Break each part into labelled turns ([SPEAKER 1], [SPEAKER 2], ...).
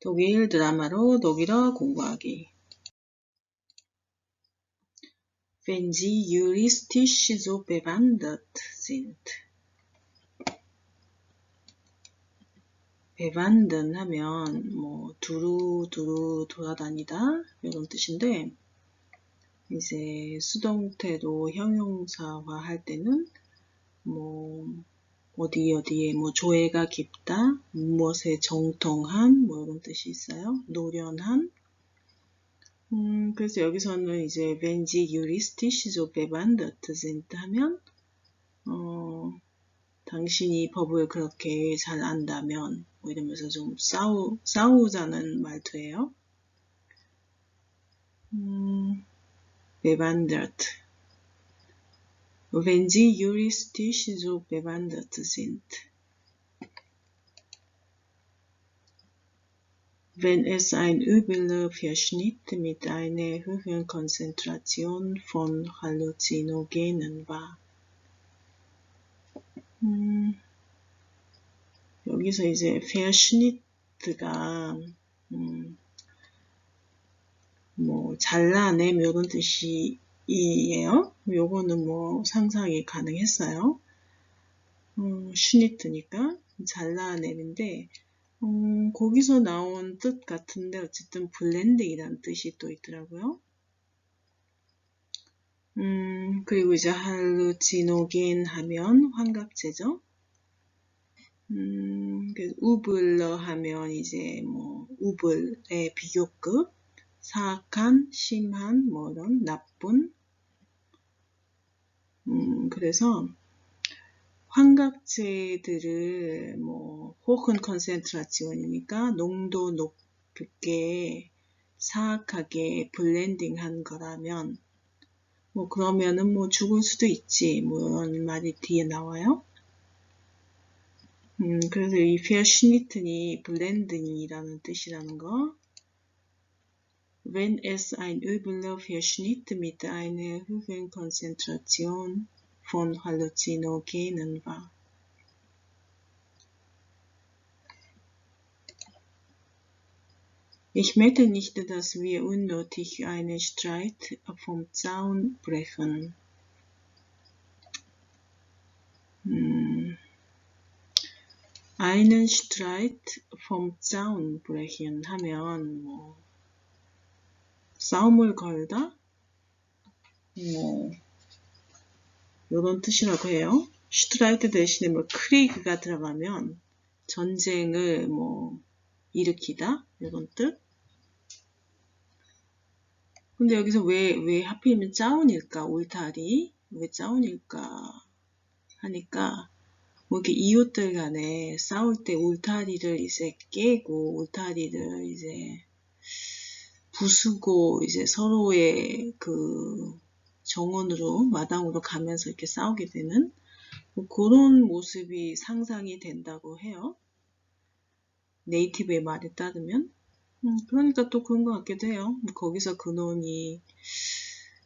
[SPEAKER 1] 독일 드라마로 독일어 공부하기. Wenn Sie juristisch so bewandert sind. bewandern 하면 뭐 두루두루 돌아다니다 이런 뜻인데 이제 수동태로 형용사화 할 때는 뭐 어디 어디에 뭐 조예가 깊다, 무엇에 정통한 뭐 이런 뜻이 있어요. 노련한. 음, 그래서 여기서는 이제 왠지 so bewandert sind 하면 어, 당신이 법을 그렇게 잘 안다면 뭐 이러면서 좀 싸우, 싸우자는 말투예요. 음, bewandert wenn sie juristisch so bewandert sind. Wenn es ein übler Verschnitt mit einer höheren Konzentration von Halluzinogenen war. 음, 여기서 이제 Verschnitt가 음, 뭐 잘라냄 이런 뜻이 이에요. 요거는 뭐 상상이 가능했어요. 음, 슈니트니까 잘라내는데 음, 거기서 나온 뜻 같은데 어쨌든 블렌딩이라는 뜻이 또 있더라고요. 음, 그리고 이제 할루치노겐 하면 환각제죠. 음, 우블러 하면 이제 뭐 우블의 비교급, 사악한, 심한, 뭐 이런 나쁜, 음, 그래서 환각제들을 뭐 호흡 컨센트라치온이니까 농도 높게 사악하게 블렌딩한 거라면 뭐 그러면은 뭐 죽을 수도 있지 뭐 이런 말이 뒤에 나와요. 음, 그래서 이 페어 시니튼이 블렌딩이라는 뜻이라는 거 wenn es ein übler Verschnitt mit einer hohen Konzentration von Halluzinogenen war. Ich möchte nicht, dass wir unnötig einen Streit vom Zaun brechen. Hm. Einen Streit vom Zaun brechen 하면 뭐 싸움을 걸다? 뭐, 이런 뜻이라고 해요. 슈트라이트 대신에 뭐 크리그가 들어가면 전쟁을 뭐 일으키다 이런 뜻. 근데 여기서 왜, 왜 하필이면 짜운일까? 울타리? 왜 짜운일까? 하니까, 뭐 이렇게 이웃들 간에 싸울 때 울타리를 이제 깨고, 울타리를 이제 부수고 이제 서로의 그 정원으로 마당으로 가면서 이렇게 싸우게 되는 뭐 그런 모습이 상상이 된다고 해요. 네이티브의 말에 따르면 음, 그러니까 또 그런 것 같기도 해요. 뭐 거기서 근원이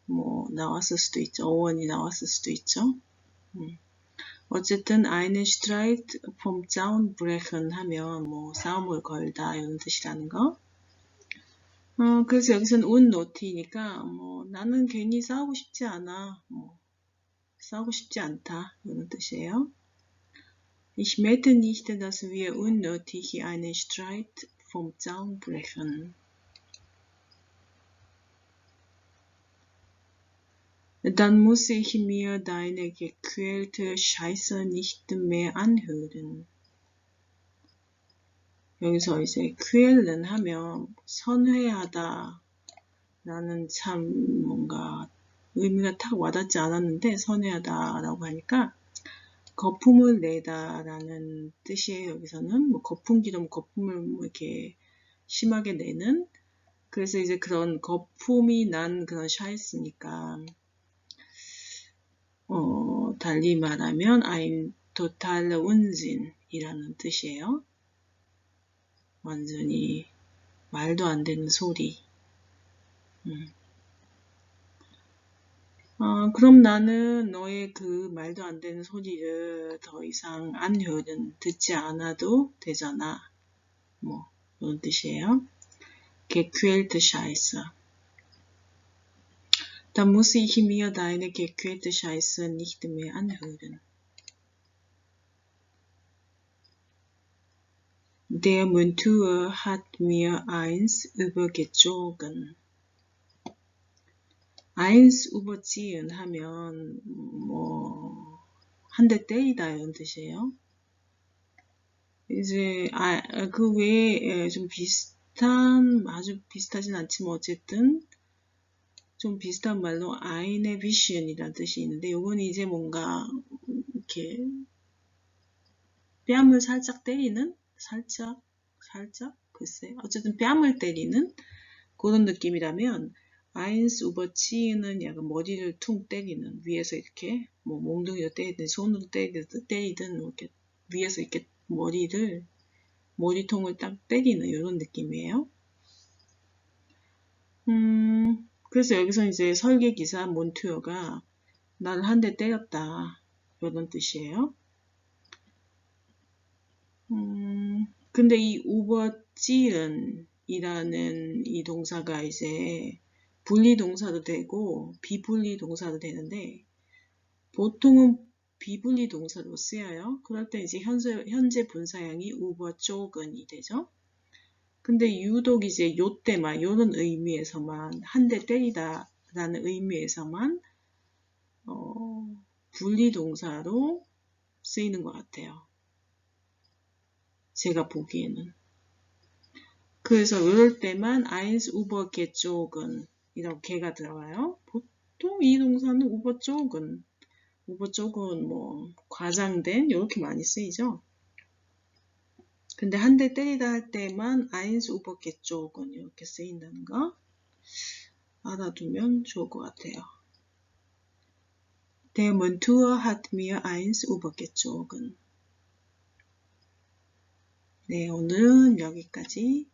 [SPEAKER 1] 뭐 나왔을 수도 있죠. 어원이 나왔을 수도 있죠. 음. 어쨌든 einen Streit vom Zaun brechen 하면 뭐 싸움을 걸다 이런 뜻이라는 거. 어, 그래서 여기서는 운노티니까 뭐 나는 괜히 싸우고 싶지 않아. 뭐 싸우고 싶지 않다. 이런 뜻이에요. Ich möchte nicht, dass wir unnötig einen Streit vom Zaun brechen. Dann muss ich mir deine gequälte Scheiße nicht mehr anhören. 여기서 이제 큐엘은 하면 선회하다 라는 참 뭔가 의미가 탁 와닿지 않았는데 선회하다 라고 하니까 거품을 내다 라는 뜻이에요 여기서는. 뭐 거품기도 뭐 거품을 뭐 이렇게 심하게 내는. 그래서 이제 그런 거품이 난 그런 샤이스니까 어, 달리 말하면 I'm total unsin 이라는 뜻이에요 완전히 말도 안 되는 소리. 음. 어, 그럼 나는 너의 그 말도 안 되는 소리를 더 이상 안 hören, 듣지 않아도 되잖아. 뭐, 이런 뜻이에요. Da muss ich mir deine gequälte Scheiße nicht mehr anhören. Der Monteur hat mir eins übergezogen. eins überziehen 하면 뭐 한 대 때리다 이런 뜻이에요. 이제 아, 그 외에 좀 비슷한 아주 비슷하진 않지만 어쨌든 좀 비슷한 말로 아인의 비션이라는 뜻이 있는데 이건 이제 뭔가 이렇게 뺨을 살짝 때리는 살짝 살짝 글쎄 어쨌든 뺨을 때리는 그런 느낌이라면 아인스 우버치는 약간 머리를 퉁 때리는 위에서 이렇게 뭐 몽둥이로 때리든 손으로 때리든, 때리든 이렇게 위에서 이렇게 머리를 머리통을 딱 때리는 이런 느낌이에요. 음, 그래서 여기서 이제 설계 기사 몬투어가 나를 한 대 때렸다 이런 뜻이에요. 음, 근데 이 우버찌은 이라는 이 동사가 이제 분리 동사도 되고 비분리 동사도 되는데 보통은 비분리 동사로 쓰여요. 그럴 때 이제 현재, 현재 분사형이 우버 쪽은이 되죠. 근데 유독 이제 요 때만 요런 의미에서만 한 대 때리다 라는 의미에서만 어, 분리 동사로 쓰이는 것 같아요. 제가 보기에는. 그래서 이럴 때만 eins über gezogen 이렇게 가 들어가요. 보통 이 동사는 우버 쪽은 우버 쪽은 뭐 과장된 이렇게 많이 쓰이죠. 근데 한 대 때리다 할 때만 eins über gezogen 이렇게 쓰인다는 거 알아두면 좋을 것 같아요. Der Montur hat mir eins übergezogen. 네, 오늘은 여기까지